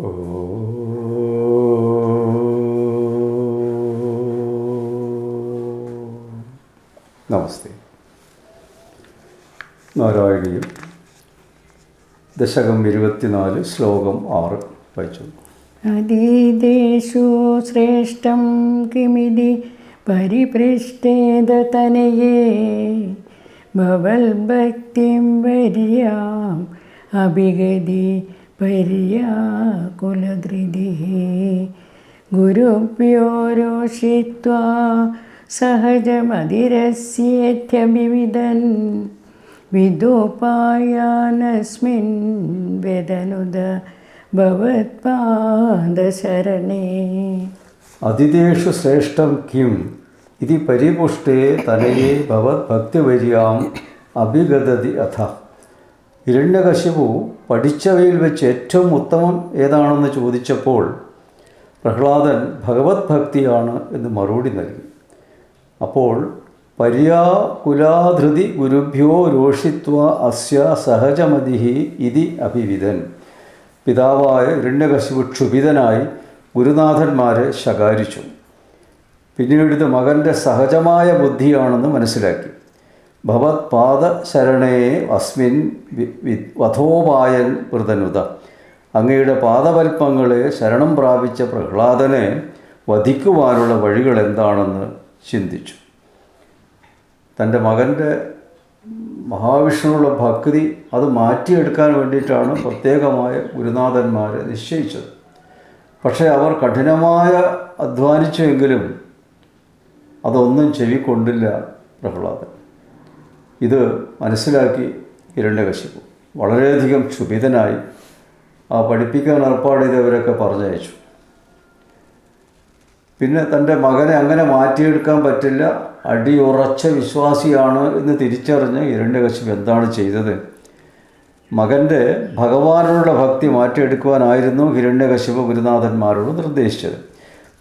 നമസ്തേ. നാരായണീയം. ദശകം ഇരുപത്തിനാല് ശ്ലോകം ആറ്. വായിച്ചു. അതീതേഷു ശ്രേഷ്ഠം കിമിതി പരിപൃഷ്ടേതനയേ ഭവൽഭക്തിം വര്യാം അഭിഗതി പര്യാകുലധൃതി ഗുരുഭ്യോ രോഷിത്വാ സഹജമതിരസ്യേത്യഭിവിദൻ വിദോപായാനസ്മിൻ വേദനുദ ഭവത്പാദശരണേ. അതിഥേഷു ശ്രേഷ്ഠം കിം? ഇതി പരിപുഷ്ടേ തനയേ ഭവത് ഭക്തിവര്യാം അഭിഗതതി അഥ. ഹിരണ്യകശിപു പഠിച്ചവയിൽ വെച്ച് ഏറ്റവും ഉത്തമം ഏതാണെന്ന് ചോദിച്ചപ്പോൾ പ്രഹ്ലാദൻ ഭഗവത് ഭക്തിയാണ് എന്ന് മറുപടി നൽകി. അപ്പോൾ പര്യാകുലാധൃതി ഗുരുഭ്യോ രോഷിത്വ അസ്യ സഹജമതിഹി ഇതി അഭിവിധൻ പിതാവായ ഹിരണ്യകശിപു ക്ഷുഭിതനായി ഗുരുനാഥന്മാരെ ശകാരിച്ചു. പിന്നീട് ഇത് മകന്റെ സഹജമായ ബുദ്ധിയാണെന്ന് മനസ്സിലാക്കി. ഭവത് പാദശരണേ അസ്മിൻ വധോപായൻ വൃതനുത. അങ്ങയുടെ പാദവൽപ്പങ്ങളെ ശരണം പ്രാപിച്ച പ്രഹ്ലാദനെ വധിക്കുവാനുള്ള വഴികൾ എന്താണെന്ന് ചിന്തിച്ചു. തന്റെ മകന്റെ മഹാവിഷ്ണുവിനുള്ള ഭക്തി അത് മാറ്റിയെടുക്കാൻ വേണ്ടിയിട്ടാണ് പ്രത്യേകമായ ഗുരുനാഥന്മാരെ നിശ്ചയിച്ചത്. പക്ഷേ അവർ കഠിനമായ അധ്വാനിച്ചുവെങ്കിലും അതൊന്നും ചെവിക്കൊണ്ടില്ല പ്രഹ്ലാദൻ. ഇത് മനസ്സിലാക്കി ഹിരണ്യകശിപു വളരെയധികം ക്ഷുഭിതനായി ആ പഠിപ്പിക്കാൻ ഏർപ്പാട് ചെയ്തവരൊക്കെ പറഞ്ഞയച്ചു. പിന്നെ തന്റെ മകനെ അങ്ങനെ മാറ്റിയെടുക്കാൻ പറ്റില്ല. അടിയുറച്ച വിശ്വാസിയാണ് എന്ന് തിരിച്ചറിഞ്ഞ് ഹിരണ്യകശിപു എന്താണ് ചെയ്തത്? മകന്റെ ഭഗവാനോടുള്ള ഭക്തി മാറ്റിയെടുക്കുവാനായിരുന്നു ഹിരണ്യകശിപ് ഗുരുനാഥന്മാരോട് നിർദ്ദേശിച്ചത്.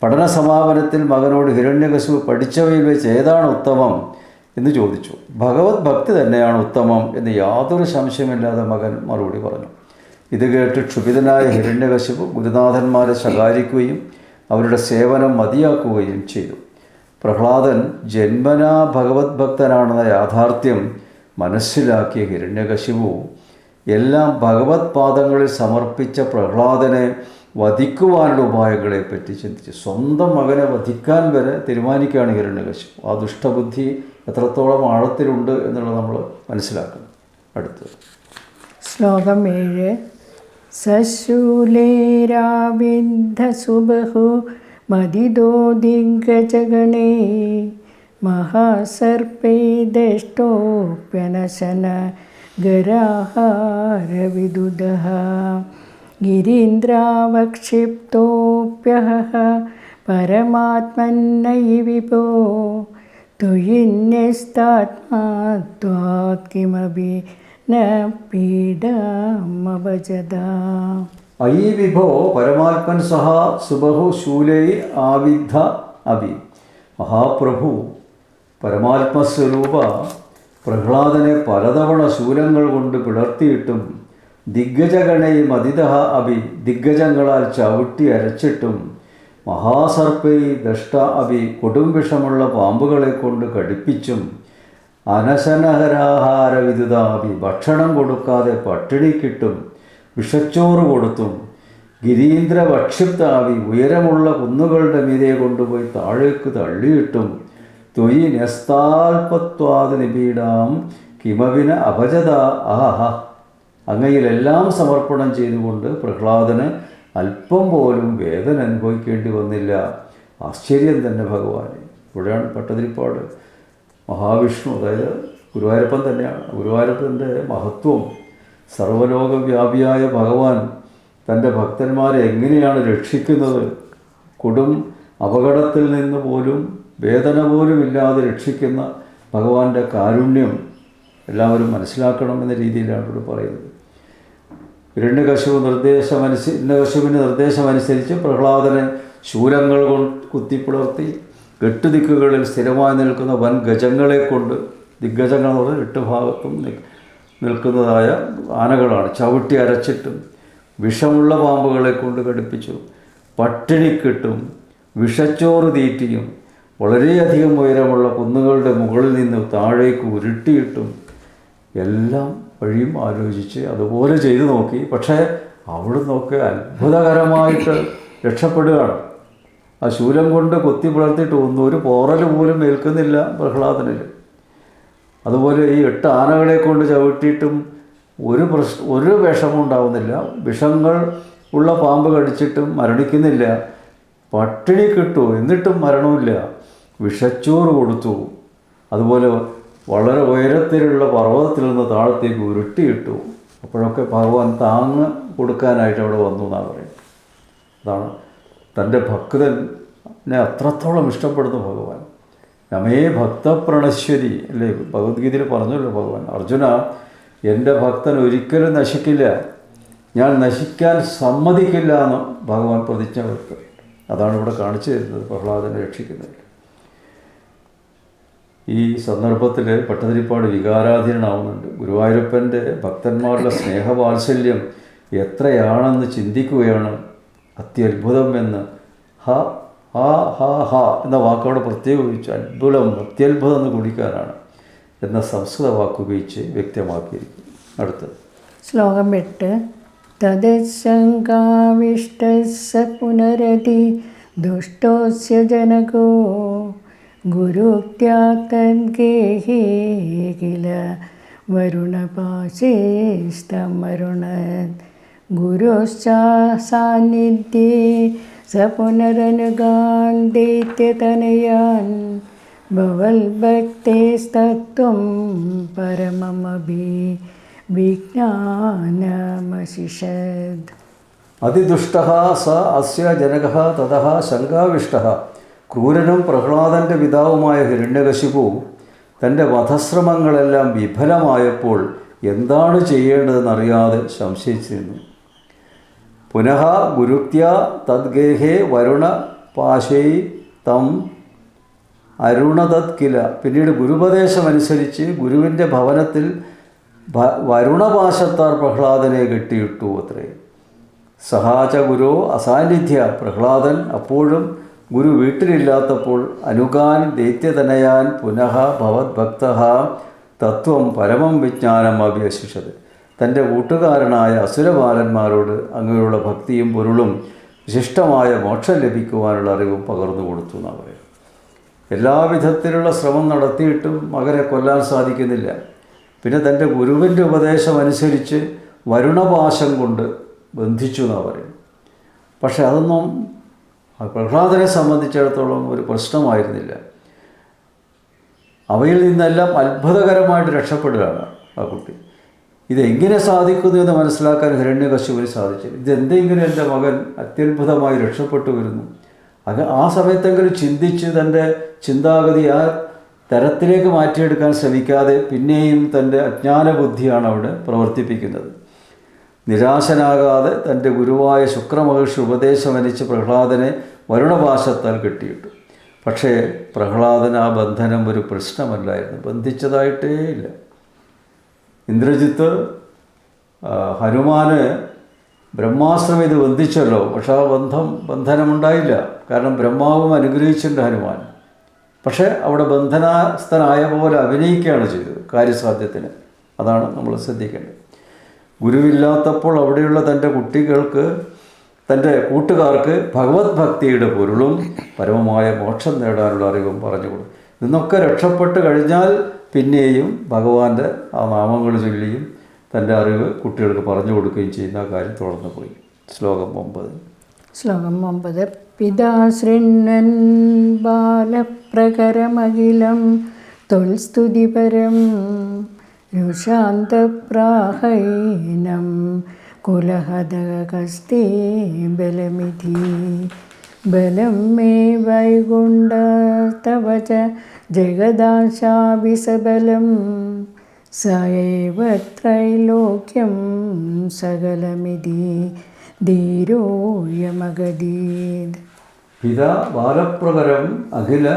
പഠന സമാപനത്തിൽ മകനോട് ഹിരണ്യകശിപ് പഠിച്ചവയിൽ വെച്ച് ഏതാണ് ഉത്തമം? എന്ന് ചോദിച്ചു. ഭഗവത് ഭക്തി തന്നെയാണ് ഉത്തമം എന്ന് യാതൊരു സംശയമില്ലാതെ മകൻ മറുപടി പറഞ്ഞു. ഇത് കേട്ട് ക്ഷുഭിതനായ ഹിരണ്യകശിപു ഗുരുനാഥന്മാരെ ശകാരിക്കുകയും അവരുടെ സേവനം മതിയാക്കുകയും ചെയ്തു. പ്രഹ്ലാദൻ ജന്മനാ ഭഗവത് ഭക്തനാണെന്ന യാഥാർത്ഥ്യം മനസ്സിലാക്കിയ ഹിരണ്യകശിപു എല്ലാം ഭഗവത് പാദങ്ങളിൽ സമർപ്പിച്ച പ്രഹ്ലാദനെ വധിക്കുവാനുള്ള ഉപായങ്ങളെപ്പറ്റി ചിന്തിച്ചു. സ്വന്തം മകനെ വധിക്കാൻ വരെ തീരുമാനിക്കുകയാണ് ഹിരണ്യകശിപു. ആ ദുഷ്ടബുദ്ധി എത്രത്തോളം ആഴത്തിലുണ്ട് എന്നുള്ളത് നമ്മൾ മനസ്സിലാക്കണം അടുത്ത് ശ്ലോകം ഏഴ്. സശൂലേരാവിദ്ധസുബഹു മതിദോ ദിഗ്ഗജഗണേ മഹാസർപ്പേ ദഷ്ടോപ്യനശന ഗരാഹാരവിദുദ ഗിരീന്ദ്രാവക്ഷിപ്തോപ്യഹ പരമാത്മന്നൈ വിഭോ തുയിന്യസ്താത്മാ ത്വാത് കിമപി ന പീഡമവജത അയി വിഭോ പരമാത്മൻ സഹ സുബഹു ശൂലൈ ആവിദ്ധ അഭി മഹാപ്രഭു പരമാത്മസ്വരൂപ പ്രഹ്ലാദനെ പലതവണ ശൂലങ്ങൾ കൊണ്ട് പിളർത്തിയിട്ടും ദിഗ്ഗജഗണയും അതിഥ അഭി ദിഗ്ഗജങ്ങളാൽ ചവിട്ടി അരച്ചിട്ടും മഹാസർപ്പൈ ദഷ്ട അഭി കൊടും വിഷമുള്ള പാമ്പുകളെ കൊണ്ട് കടിപ്പിച്ചും അനശനഹരാഹാര വിദുതാഭി ഭക്ഷണം കൊടുക്കാതെ പട്ടിണിക്കിട്ടും വിഷച്ചോറ് കൊടുത്തും ഗിരീന്ദ്ര ഭക്ഷിപ്താവി ഉയരമുള്ള കുന്നുകളുടെ മീതെ കൊണ്ടുപോയി താഴേക്ക് തള്ളിയിട്ടും തൊയി നെസ്താൽപത്വാദ നിപീഡാം കിമവിന അപജത ആഹ. അങ്ങയിലെല്ലാം സമർപ്പണം ചെയ്തുകൊണ്ട് പ്രഹ്ലാദന് അല്പം പോലും വേദന അനുഭവിക്കേണ്ടി വന്നില്ല. ആശ്ചര്യം തന്നെ ഭഗവാനെ ഇവിടെയാണ് പട്ടതിരിപ്പാട്. മഹാവിഷ്ണു അതായത് ഗുരുവായൂരപ്പൻ തന്നെയാണ്. ഗുരുവായൂരപ്പന്റെ മഹത്വം സർവലോകവ്യാപിയായ ഭഗവാൻ തന്റെ ഭക്തന്മാരെ എങ്ങനെയാണ് രക്ഷിക്കുന്നത്? കൊടും അപകടത്തിൽ നിന്ന് പോലും വേദന പോലും ഇല്ലാതെ രക്ഷിക്കുന്ന ഭഗവാന്റെ കാരുണ്യം എല്ലാവരും മനസ്സിലാക്കണം എന്ന രീതിയിലാണ് ഇവിടെ പറയുന്നത്. ഹിരണ്യകശുവ് നിർദ്ദേശമനുസരി ഹിരണ്യകശുവിന്റെ നിർദ്ദേശമനുസരിച്ച് പ്രഹ്ലാദനെ ശൂലങ്ങൾ കൊണ്ട് കുത്തിപ്പിളർത്തി എട്ട് ദിക്കുകളിൽ സ്ഥിരമായി നിൽക്കുന്ന വൻ ഗജങ്ങളെ കൊണ്ട് ദിഗ്ഗജങ്ങൾ എട്ട് ഭാഗത്തും നിൽക്കുന്നതായ ആനകളാണ്. ചവിട്ടി അരച്ചിട്ടും വിഷമുള്ള പാമ്പുകളെ കൊണ്ട് കടുപ്പിച്ചു പട്ടിണിക്കിട്ടും വിഷച്ചോറ് തീറ്റിയും. വളരെയധികം ഉയരമുള്ള കുന്നുകളുടെ മുകളിൽ നിന്ന് താഴേക്ക് ഉരുട്ടിയിട്ടും എല്ലാം വഴിയും ആലോചിച്ച് അതുപോലെ ചെയ്തു നോക്കി. പക്ഷേ അവിടുന്നൊക്കെ അത്ഭുതകരമായിട്ട് രക്ഷപ്പെടുകയാണ്. ആ ശൂലം കൊണ്ട് കൊത്തി പുലർത്തിയിട്ട് ഒന്നും ഒരു പോറൽ പോലും ഏൽക്കുന്നില്ല പ്രഹ്ലാദനിൽ. അതുപോലെ ഈ എട്ട് ആനകളെ കൊണ്ട് ചവിട്ടിയിട്ടും ഒരു പ്രശ്ന ഒരു വിഷമം ഉണ്ടാവുന്നില്ല. വിഷങ്ങൾ ഉള്ള പാമ്പ് കടിച്ചിട്ടും മരണിക്കുന്നില്ല. പട്ടിണി കിട്ടു എന്നിട്ടും മരണമില്ല വിഷച്ചോറ് കൊടുത്തു. അതുപോലെ വളരെ ഉയരത്തിലുള്ള പർവതത്തിൽ നിന്ന് താഴത്തേക്ക് ഉരുട്ടിയിട്ടു. അപ്പോഴൊക്കെ ഭഗവാൻ താങ്ങ് കൊടുക്കാനായിട്ട് അവിടെ വന്നു എന്നാണ് പറയുന്നത്. അതാണ് തന്റെ ഭക്തനെ അത്രത്തോളം ഇഷ്ടപ്പെടുന്നു ഭഗവാൻ. നമേ ഭക്തപ്രണശ്വരി അല്ലേ? ഭഗവത്ഗീതയിൽ പറഞ്ഞല്ലോ ഭഗവാൻ അർജുന എന്റെ ഭക്തൻ ഒരിക്കലും നശിക്കില്ല. ഞാൻ നശിക്കാൻ സമ്മതിക്കില്ല എന്ന് ഭഗവാൻ പ്രതിജ്ഞ അതാണ് ഇവിടെ കാണിച്ചു തരുന്നത് പ്രഹ്ലാദനെ രക്ഷിക്കുന്നത് ഈ സന്ദർഭത്തിൽ പട്ടതിരിപ്പാട് വികാരാധീനനാവുന്നുണ്ട്. ഗുരുവായൂരപ്പന്റെ ഭക്തന്മാരുടെ സ്നേഹവാത്സല്യം എത്രയാണെന്ന് ചിന്തിക്കുകയാണ് അത്യത്ഭുതം എന്ന് ഹ ഹാ ഹാ ഹ എന്ന വാക്കോടെ പ്രത്യേകം ഉപയോഗിച്ചു അത്ഭുതം അത്യത്ഭുതം എന്ന് കുടിക്കാനാണ് എന്ന സംസ്കൃത വാക്ക് ഉപയോഗിച്ച് വ്യക്തമാക്കിയിരിക്കുന്നു. അടുത്തത്. ശ്ലോകം എട്ട്. തദ്ശങ്കാവിഷ്ട പുനരതി ദുഷ്ടോസ്യ ജനകോ गुरुक्त्यात्तद्गेहे किल वरुणपाशेस्तमरुणन् गुरोश्चा सान्निध्ये स पुनरनुगान् दैत्यतनयान् भवल्भक्तेस्तत्त्वं परममभि विज्ञानमशिषद्। अतिदुष्टः स अस्य जनकः ततः शङ्काविष्टः। ക്രൂരനും പ്രഹ്ലാദന്റെ പിതാവുമായ ഹിരണ്യകശിപു തന്റെ വധശ്രമങ്ങളെല്ലാം വിഫലമായപ്പോൾ എന്താണ് ചെയ്യേണ്ടതെന്നറിയാതെ സംശയിച്ചിരുന്നു. പുനഃ ഗുരുത്യ തദ്ഗേഹേ വരുണ പാശൈ തം അരുണതത് കില. പിന്നീട് ഗുരുപദേശമനുസരിച്ച് ഗുരുവിന്റെ ഭവനത്തിൽ വരുണപാശത്താർ പ്രഹ്ലാദനെ കെട്ടിയിട്ടു അത്രേ. സഹാച ഗുരു അസാന്നിധ്യ പ്രഹ്ലാദൻ അപ്പോഴും ഗുരു വീട്ടിലില്ലാത്തപ്പോൾ അനുഗാൻ ദൈത്യതനയാൻ പുനഃ ഭവദ്ഭക്ത തത്വം പരമം വിജ്ഞാനം അഭ്യസിച്ചത്. തന്റെ കൂട്ടുകാരനായ അസുരബാലന്മാരോട് അങ്ങനെയുള്ള ഭക്തിയും പൊരുളും വിശിഷ്ടമായ മോക്ഷം ലഭിക്കുവാനുള്ള അറിവും പകർന്നു കൊടുത്തു എന്നാണ് പറയുന്നത് എല്ലാവിധത്തിലുള്ള ശ്രമം നടത്തിയിട്ടും മകനെ കൊല്ലാൻ സാധിക്കുന്നില്ല. പിന്നെ തന്റെ ഗുരുവിന്റെ ഉപദേശം അനുസരിച്ച് വരുണപാശം കൊണ്ട് ബന്ധിച്ചു എന്നാണ് പറയുന്നത് പക്ഷേ അതൊന്നും പ്രഹ്ലാദനെ സംബന്ധിച്ചിടത്തോളം ഒരു പ്രശ്നമായിരുന്നില്ല. അവയിൽ നിന്നെല്ലാം അത്ഭുതകരമായിട്ട് രക്ഷപ്പെടുകയാണ് ആ കുട്ടി. ഇതെങ്ങനെ സാധിക്കുന്നു എന്ന് മനസ്സിലാക്കാൻ ഹിരണ്യകശുവിന് സാധിച്ചു ഇതെന്തെങ്കിലും എന്റെ മകൻ അത്യത്ഭുതമായി രക്ഷപ്പെട്ടു വരുന്നു. അത് ആ സമയത്തെങ്കിലും ചിന്തിച്ച് തന്റെ ചിന്താഗതി ആ തരത്തിലേക്ക് മാറ്റിയെടുക്കാൻ ശ്രമിക്കാതെ പിന്നെയും തന്റെ അജ്ഞാന ബുദ്ധിയാണ് അവിടെ പ്രവർത്തിപ്പിക്കുന്നത്. നിരാശനാകാതെ തന്റെ ഗുരുവായ ശുക്രമഹർഷി ഉപദേശമനുസരിച്ച് പ്രഹ്ലാദനെ വരുണപാശത്താൽ കെട്ടിയിട്ടു. പക്ഷേ പ്രഹ്ലാദന ആ ബന്ധനം ഒരു പ്രശ്നമല്ലായിരുന്നു. ബന്ധിച്ചതായിട്ടേ ഇല്ല. ഇന്ദ്രജിത്ത് ഹനുമാന് ബ്രഹ്മാസ്ത്രം ഇത് ബന്ധിച്ചല്ലോ. പക്ഷെ ആ ബന്ധം ബന്ധനമുണ്ടായില്ല. കാരണം ബ്രഹ്മാവും അനുഗ്രഹിച്ചിട്ടുണ്ട് ഹനുമാൻ. പക്ഷേ അവിടെ ബന്ധനാസ്ഥനായ പോലെ അഭിനയിക്കുകയാണ് ചെയ്തത് കാര്യസാധ്യത്തിന്. അതാണ് നമ്മൾ ശ്രദ്ധിക്കേണ്ടത്. ഗുരുവില്ലാത്തപ്പോൾ അവിടെയുള്ള തന്റെ കുട്ടികൾക്ക് തന്റെ കൂട്ടുകാർക്ക് ഭഗവത് ഭക്തിയുടെ പൊരുളും പരമമായ മോക്ഷം നേടാനുള്ള അറിവും പറഞ്ഞു കൊടുക്കും നിന്നൊക്കെ രക്ഷപ്പെട്ട് കഴിഞ്ഞാൽ പിന്നെയും ഭഗവാന്റെ ആ നാമങ്ങൾ ചൊല്ലിയും തന്റെ അറിവ് കുട്ടികൾക്ക് പറഞ്ഞു കൊടുക്കുകയും ചെയ്യുന്ന കാര്യം തുടർന്നു പോയി. ശ്ലോകം ഒമ്പത്. ശ്ലോകം ഒമ്പത്. പിതാ ശൃണ്വൻ ബാലപ്രകരമഖിലം തൊൽസ്തുതിപരം രുഷാന്തപ്രാഹൈനം കുലഹതകസ്തേ ബലമിതി. ബലം മേ വൈകുണ്ഠ തവ ജഗദാശാഭിസബലം. സയവ സകലമിതി. ധീരോയമഗദീത് പിതാ ബാലപ്രകരം അഖില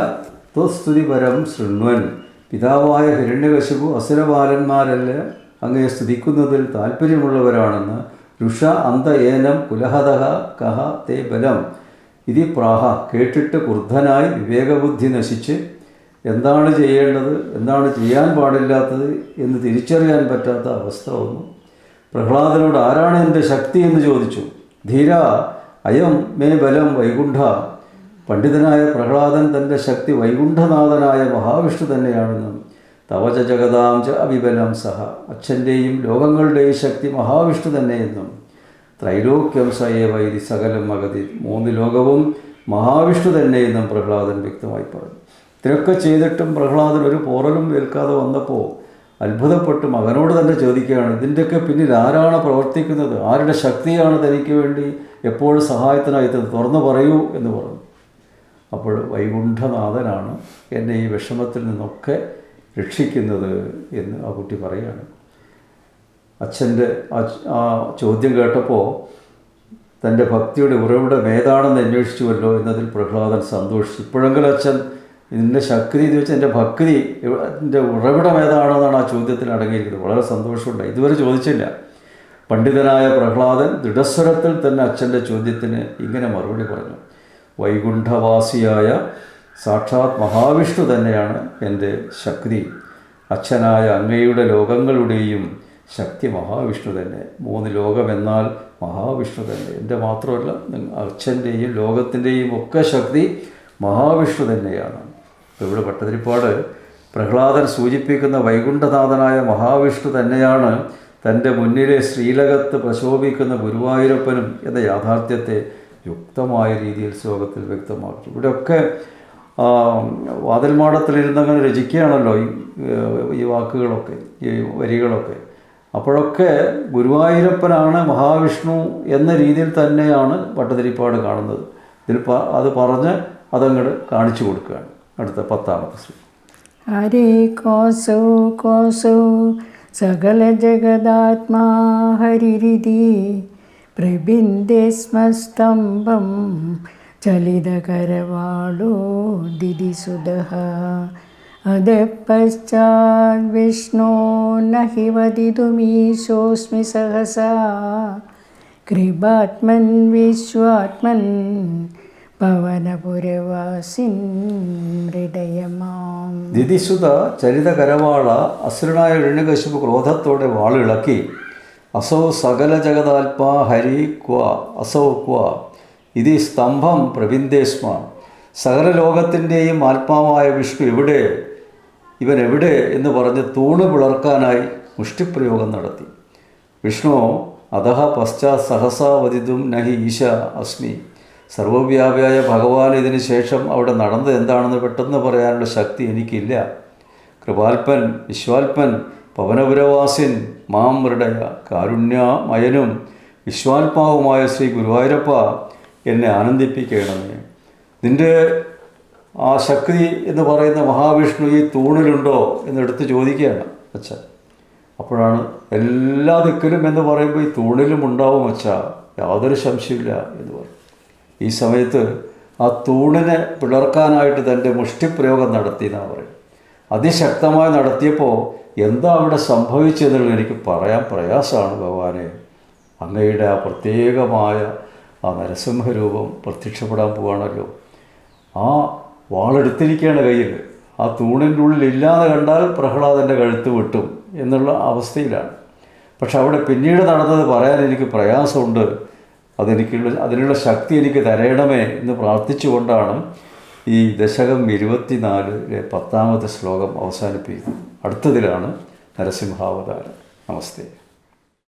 ത്വസ്തുതിപരം ശൃണ്വൻ. പിതാവായ ഹിരണ്യകശിപു അസുരബാലന്മാരെല്ലാം അങ്ങയെ സ്തുതിക്കുന്നതിൽ താല്പര്യമുള്ളവരാണെന്ന് രുഷ അന്ത ഏനം കുലഹതഹ കഹ തേ ബലം. ഇതി പ്രാഹ. കേട്ടിട്ട് ക്രുദ്ധനായി വിവേകബുദ്ധി നശിച്ച് എന്താണ് ചെയ്യേണ്ടത്? എന്താണ് ചെയ്യാൻ പാടില്ലാത്തത് എന്ന് തിരിച്ചറിയാൻ പറ്റാത്ത അവസ്ഥ വന്നു. പ്രഹ്ലാദനോട് ആരാണ് എന്റെ ശക്തി എന്ന് ചോദിച്ചു. ധീര അയം മേ ബലം വൈകുണ്ഠ. പണ്ഡിതനായ പ്രഹ്ലാദൻ തന്റെ ശക്തി വൈകുണ്ഠനാഥനായ മഹാവിഷ്ണു തന്നെയാണെന്നും തവച ജഗതാം ച അവിബലം സഹ. അച്ഛന്റെയും ലോകങ്ങളുടെയും ശക്തി മഹാവിഷ്ണു തന്നെയെന്നും ത്രൈലോക്യം സയേവ വൈദി സകലം മഗതി മൂന്ന് ലോകവും മഹാവിഷ്ണു തന്നെയെന്നും പ്രഹ്ലാദൻ വ്യക്തമായി പറഞ്ഞു. ഇത്രയൊക്കെ ചെയ്തിട്ടും പ്രഹ്ലാദൻ ഒരു പോറലും ഏൽക്കാതെ വന്നപ്പോൾ അത്ഭുതപ്പെട്ട് മകനോട് തന്നെ ചോദിക്കുകയാണ് ഇതിന്റെയൊക്കെ പിന്നിൽ ആരാണ് പ്രവർത്തിക്കുന്നത്? ആരുടെ ശക്തിയാണ് തനിക്ക് വേണ്ടി എപ്പോഴും സഹായത്തിനായി തുറന്നു പറയൂ എന്ന് പറഞ്ഞു. അപ്പോൾ വൈകുണ്ഠനാഥനാണ് എന്നെ ഈ വിഷമത്തിൽ നിന്നൊക്കെ രക്ഷിക്കുന്നത് എന്ന് ആ കുട്ടി പറയുകയാണ് അച്ഛന്റെ ആ ചോദ്യം കേട്ടപ്പോൾ തന്റെ ഭക്തിയുടെ ഉറവിടം ഏതാണെന്ന് അന്വേഷിച്ചുവല്ലോ എന്നതിൽ പ്രഹ്ലാദൻ സന്തോഷിച്ചു. ഇപ്പോഴെങ്കിലും അച്ഛൻ ഇതിന്റെ ശക്തി എന്ന് വെച്ചാൽ എന്റെ ഭക്തി എന്റെ ഉറവിടം ഏതാണെന്നാണ് ആ ചോദ്യത്തിൽ അടങ്ങിയിരിക്കുന്നത്. വളരെ സന്തോഷമുണ്ട്. ഇതുവരെ ചോദിച്ചില്ല. പണ്ഡിതനായ പ്രഹ്ലാദൻ ദൃഢസ്വരത്തിൽ തന്നെ അച്ഛന്റെ ചോദ്യത്തിന് ഇങ്ങനെ മറുപടി പറഞ്ഞു. വൈകുണ്ഠവാസിയായ സാക്ഷാത് മഹാവിഷ്ണു തന്നെയാണ് എന്റെ ശക്തി. അച്ഛനായ അങ്ങയുടെ ലോകങ്ങളുടെയും ശക്തി മഹാവിഷ്ണു തന്നെ. മൂന്ന് ലോകമെന്നാൽ മഹാവിഷ്ണു തന്നെ. എന്റെ മാത്രമല്ല അച്ഛന്റെയും ലോകത്തിന്റെയും ഒക്കെ ശക്തി മഹാവിഷ്ണു തന്നെയാണ്. ഇവിടെ പട്ടതിരിപ്പാട് പ്രഹ്ലാദൻ സൂചിപ്പിക്കുന്ന വൈകുണ്ഠനാഥനായ മഹാവിഷ്ണു തന്നെയാണ് തന്റെ മുന്നിലെ ശ്രീലകത്ത് പ്രശോഭിക്കുന്ന ഗുരുവായൂരപ്പനും എന്ന യാഥാർത്ഥ്യത്തെ യുക്തമായ രീതിയിൽ ശ്ലോകത്തിൽ വ്യക്തമാക്കി. ഇവിടെയൊക്കെ വാതിൽമാടത്തിലിരുന്നങ്ങനെ രചിക്കുകയാണല്ലോ ഈ ഈ വാക്കുകളൊക്കെ ഈ വരികളൊക്കെ. അപ്പോഴൊക്കെ ഗുരുവായൂരപ്പനാണ് മഹാവിഷ്ണു എന്ന രീതിയിൽ തന്നെയാണ് പട്ടതിരിപ്പാട് കാണുന്നത്. ഇതിൽ അത് പറഞ്ഞ് അതങ്ങോട്ട് കാണിച്ചു കൊടുക്കുകയാണ്. അടുത്ത പത്താമത്തെ ശ്ലോകം സകല ജഗദാത്മാ ഹരിരിതി പ്രബിന്ദേ സ്മസ്തംഭം ചലിതകരവാളോ ദിദിസുതഃ അധ പശ്ചാത് വിഷ്ണോ നഹി വദിതുമീശോസ്മി സഹസ. കൃപാത്മൻ വിശ്വാത്മൻ പവനപുരവാസിൻ ഹൃദയമാം. ദിതിസുത ചരിത കരവാള അസുരനായ എഴുകശിപ്പ് ക്രോധത്തോടെ വാളിളക്കി. അസൗ സകല ജഗതാത്മാ ഹരി ക്വ അസൗ ക്വ ഇതി സ്തംഭം പ്രവിന്ദേസ്മ സകല ലോകത്തിന്റെയും ആത്മാവായ വിഷ്ണു എവിടെ? ഇവൻ എവിടെ എന്ന് പറഞ്ഞ് തൂണ് പിളർക്കാനായി മുഷ്ടിപ്രയോഗം നടത്തി. വിഷ്ണു അധഹ പശ്ചാത് സഹസാവതിതും നഹി ഈശ അസ്മി. സർവവ്യാപിയായ ഭഗവാൻ ഇതിന് ശേഷം അവിടെ നടന്നത് എന്താണെന്ന് പെട്ടെന്ന് പറയാനുള്ള ശക്തി എനിക്കില്ല. കൃപാൽപ്പൻ വിശ്വാൽപ്പൻ പവനപുരവാസിൻ മാം മൃടയ കാരുണ്യമയനും വിശ്വാത്മാവുമായ ശ്രീ ഗുരുവായൂരപ്പ എന്നെ ആനന്ദിപ്പിക്കണമേ. നിന്റെ ആ ശക്തി എന്ന് പറയുന്ന മഹാവിഷ്ണു ഈ തൂണിലുണ്ടോ എന്നെടുത്ത് ചോദിക്കുകയാണ് അച്ഛൻ അപ്പോഴാണ് എല്ലാ ദിക്കിലും എന്ന് പറയുമ്പോൾ ഈ തൂണിലും ഉണ്ടാവും അച്ഛ. യാതൊരു സംശയമില്ല എന്ന് പറയും ഈ സമയത്ത് ആ തൂണിനെ പിളർക്കാനായിട്ട് തന്റെ മുഷ്ടിപ്രയോഗം നടത്തി എന്നാണ് പറയും അതിശക്തമായി നടത്തിയപ്പോൾ എന്താ അവിടെ സംഭവിച്ചതെന്നുള്ളത് എനിക്ക് പറയാൻ പ്രയാസമാണ് ഭഗവാനെ. അങ്ങയുടെ ആ പ്രത്യേകമായ ആ നരസിംഹരൂപം പ്രത്യക്ഷപ്പെടാൻ പോവാണല്ലോ. ആ വാളെടുത്തിരിക്കുകയാണ് കയ്യിൽ ആ തൂണിന്റെ ഉള്ളിൽ ഇല്ലാതെ കണ്ടാൽ പ്രഹ്ലാദന്റെ കഴുത്ത് വെട്ടും എന്നുള്ള അവസ്ഥയിലാണ്. പക്ഷെ അവിടെ പിന്നീട് നടന്നത് പറയാൻ എനിക്ക് പ്രയാസമുണ്ട്. അതെനിക്കുള്ള അതിനുള്ള ശക്തി എനിക്ക് തരയണമേ എന്ന് പ്രാർത്ഥിച്ചുകൊണ്ടാണ് ഈ ദശകം ഇരുപത്തിനാലിലെ പത്താമത്തെ ശ്ലോകം അവസാനിപ്പിക്കുന്നത്. അടുത്തതിലാണ് നരസിംഹാവതാരം. നമസ്തേ.